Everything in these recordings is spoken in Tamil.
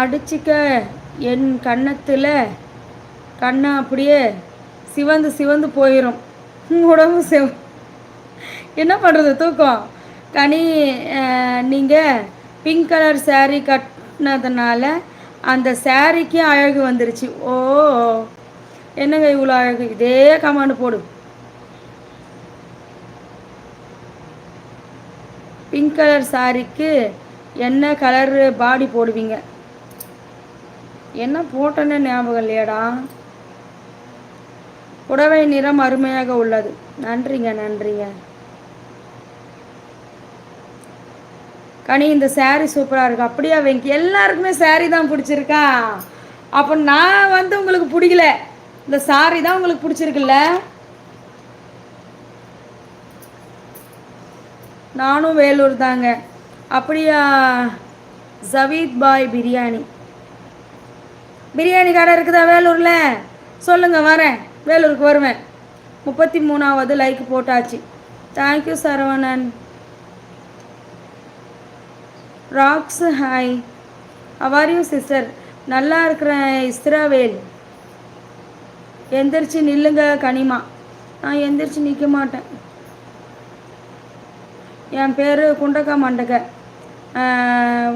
அடிச்சிக்க. என் கன்னத்தில் கண்ணை அப்படியே சிவந்து சிவந்து போயிடும் உடம்பு சிவ என்ன பண்ணுறது தூக்கம்? கனி நீங்கள் பிங்க் கலர் சேரீ கட்டினதுனால அந்த சாரீக்கு அழகு வந்துருச்சு. ஓ என்னங்க இவ்வளோ அழகு? இதே கமாண்டு போடு. பிங்க் கலர் சாரிக்கு என்ன கலர் பாடி போடுவீங்க? என்ன போட்டேன்னு ஞாபகம் இல்லையாடா? புடவை நிறம் அருமையாக உள்ளது. நன்றிங்க நன்றிங்க. கனி இந்த saree சூப்பராக இருக்கு. அப்படியா வெங்கி? எல்லாருக்குமே சேரீ தான் பிடிச்சிருக்கா? அப்போ நான் வந்து உங்களுக்கு பிடிக்கல. இந்த சாரி தான் உங்களுக்கு பிடிச்சிருக்குல்ல? நானும் வேலூர் தாங்க. அப்படியா ஜவீத் பாய் பிரியாணி. பிரியாணி கடை இருக்குதா வேலூரில்? சொல்லுங்கள் வரேன். வேலூருக்கு வருவேன். முப்பத்தி மூணாவது லைக் போட்டாச்சு thank you Saravanan. Rocks hi அவாரியும் sister நல்லா இருக்கிறேன் இஸ்ராவேல். எந்திரிச்சு நில்லுங்க கனிமா. நான் எந்திரிச்சு நிற்க மாட்டேன். என் பேர் குண்டக்கா மண்டக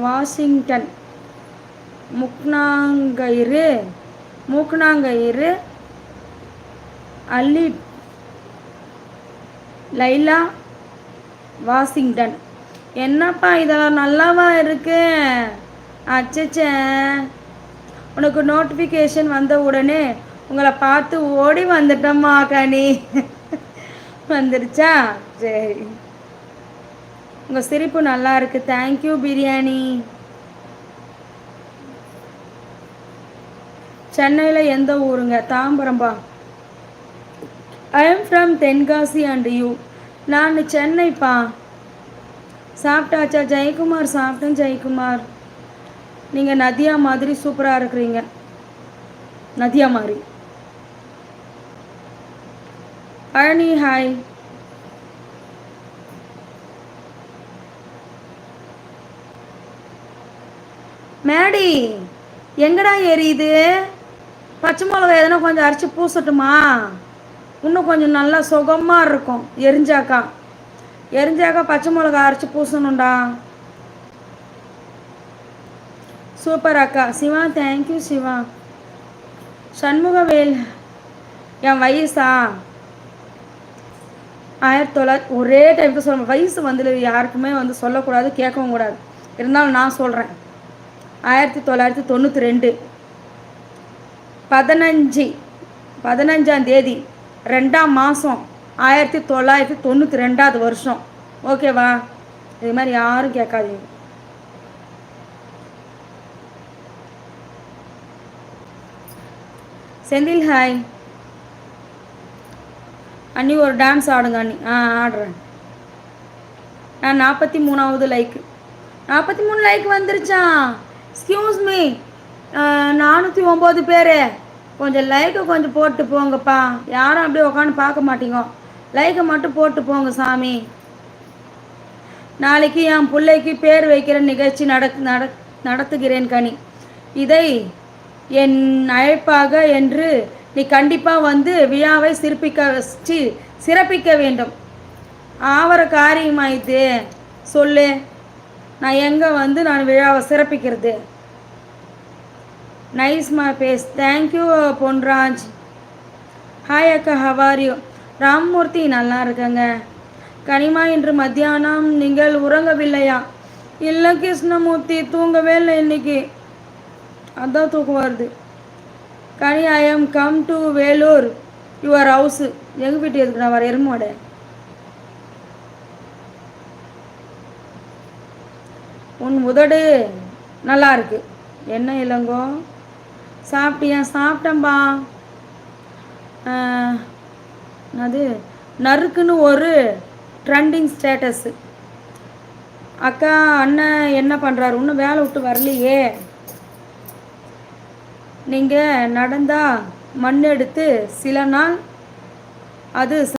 வாஷிங்டன். முக்னாங்கயிறு மூக்னாங்கயிறு அல்லி லைலா வாஷிங்டன். என்னப்பா இதெல்லாம் நல்லாவா இருக்கு? அச்சச்சே. உனக்கு நோட்டிஃபிகேஷன் வந்த உடனே உங்களை பார்த்து ஓடி வந்துட்டோம்மா கனி. வந்துருச்சா? சரி. உங்கள் சிரிப்பு நல்லா இருக்கு. Thank you biryani. சென்னையில் எந்த ஊருங்க? தாம்பரம்பா. I am from Tenkasi and you நான் சென்னைப்பா. சாப்பிட்டாச்சா? ஜெயக்குமார் சாப்பிட்டேன் ஜெயக்குமார். நீங்கள் நதியா மாதிரி சூப்பராக இருக்கிறீங்க. நதியா மாதிரி. பழனி ஹாய் மேடி எங்கடா எரியுது பச்சை மிளகா எதனா கொஞ்சம் அரைச்சி பூசட்டுமா? இன்னும் கொஞ்சம் நல்லா சுகமாக இருக்கும். எரிஞ்சாக்கா. எரிஞ்சாக்கா பச்சை மிளகா அரைச்சி பூசணும்டா. சூப்பர் அக்கா. Siva thank you Siva. Shanmugavel என் வயசா? ஆயிரத்தி தொள்ளாயிரத்தி ஒரே டைமுக்கு சொல்ல வயசு வந்து யாருக்குமே வந்து சொல்லக்கூடாது கேட்கவும் கூடாது. இருந்தாலும் நான் சொல்கிறேன் ஆயிரத்தி தொள்ளாயிரத்தி தொண்ணூற்றி ரெண்டு. பதினஞ்சு பதினஞ்சாம் தேதி ரெண்டாம் மாதம் ஆயிரத்தி தொள்ளாயிரத்தி தொண்ணூற்றி ரெண்டாவது வருஷம். ஓகேவா? இது மாதிரி யாரும் கேட்காதீங்க. செந்தில் ஹாய் அண்ணி ஒரு டான்ஸ் ஆடுங்க அண்ணி. ஆ ஆடுறேன். நான் நாற்பத்தி மூணாவது லைக் நாற்பத்தி மூணு லைக் வந்துருச்சா எக்ஸ்கியூஸ் மீ நானூற்றி ஒம்பது பேர். கொஞ்சம் லைக்கை கொஞ்சம் போட்டு போங்கப்பா. யாரும் அப்படியே உட்காந்து பார்க்க மாட்டீங்க. லைக்கை மட்டும் போட்டு போங்க சாமி. நாளைக்கு என் பிள்ளைக்கு பேர் வைக்கிற நிகழ்ச்சி நட நடத்துகிறேன் கனி. இதை என் அழைப்பாக என்று நீ கண்டிப்பாக வந்து விழாவை சிறப்பிக்க சி சிறப்பிக்க வேண்டும். ஆவர காரியமாயிது சொல்லு. நான் எங்கே வந்து நான் விழாவை சிறப்பிக்கிறது? நைஸ் மா face thank you Ponraj hi அக்கா. ஹவாரியோ ராம்மூர்த்தி நல்லா இருக்கங்க. கனிமா இன்று மத்தியானம் நீங்கள் உறங்கவில்லையா? இல்லை கிருஷ்ணமூர்த்தி தூங்கவே இல்லை இன்னைக்கு. அதான் தூக்கம் வருது. Kani I am come to Vellore your house எங்கள் வீட்டு எதுக்கு நான் வர? எருமோட உன் உதடு நல்லா இருக்கு. என்ன இளங்கோ? சாப்பிட்டியா? சாப்பிட்டேன்பா. அது நறுக்குன்னு ஒரு ட்ரெண்டிங் ஸ்டேட்டஸு அக்கா அண்ணன் என்ன பண்ணுறாரு இன்னும் வேலை விட்டு வரலையே. நீங்கள் நடந்தால் மண் எடுத்து சில நாள் அது